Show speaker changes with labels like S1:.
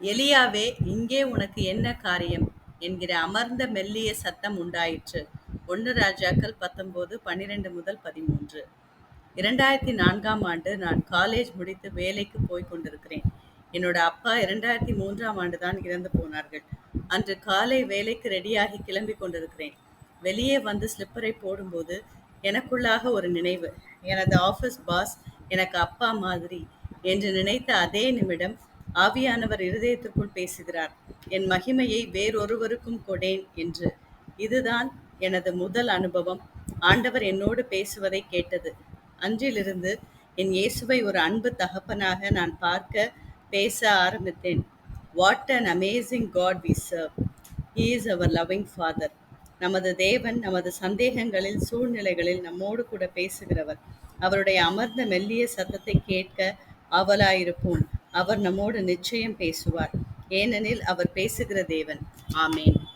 S1: எலியாவே இங்கே உனக்கு என்ன காரியம்? என்கிற அமர்ந்த மெல்லிய சத்தம் உண்டாயிற்று. ஒன்று ராஜாக்கள் பத்தொன்பது பன்னிரண்டு முதல் பதிமூன்று. இரண்டாயிரத்தி நான்காம் ஆண்டு நான் காலேஜ் முடித்து வேலைக்கு போய் கொண்டிருக்கிறேன். என்னோட அப்பா இரண்டாயிரத்தி மூன்றாம் ஆண்டு தான் இறந்து போனார்கள். அன்று காலை வேலைக்கு ரெடியாகி கிளம்பி கொண்டிருக்கிறேன். வெளியே வந்து ஸ்லிப்பரை போடும்போது எனக்குள்ளாக ஒரு நினைவு. எனது ஆஃபீஸ் பாஸ் எனக்கு அப்பா மாதிரி. என்று நினைத்த அதே நிமிடம் ஆவியானவர் இருதயத்திற்குள் பேசுகிறார் என் மகிமையை வேறொருவருக்கும் கொடேன் என்று. இதுதான் எனது முதல் அனுபவம். ஆண்டவர் என்னோடு பேசுவதை கேட்டது. அன்றிலிருந்து என் இயேசுவை ஒரு அன்பு தகப்பனாக நான் பார்க்க பேச ஆரம்பித்தேன். What an amazing God we serve he is our loving father நமது தேவன் நமது சந்தேகங்களில் சூழ்நிலைகளில் நம்மோடு கூட பேசுகிறவர். அவருடைய அமர்ந்த மெல்லிய சத்தத்தை கேட்க ஆவலாயிருப்போம் அவர் நம்மோடு நிச்சயம் பேசுவார். ஏனெனில் அவர் பேசுகிற தேவன். ஆமேன்.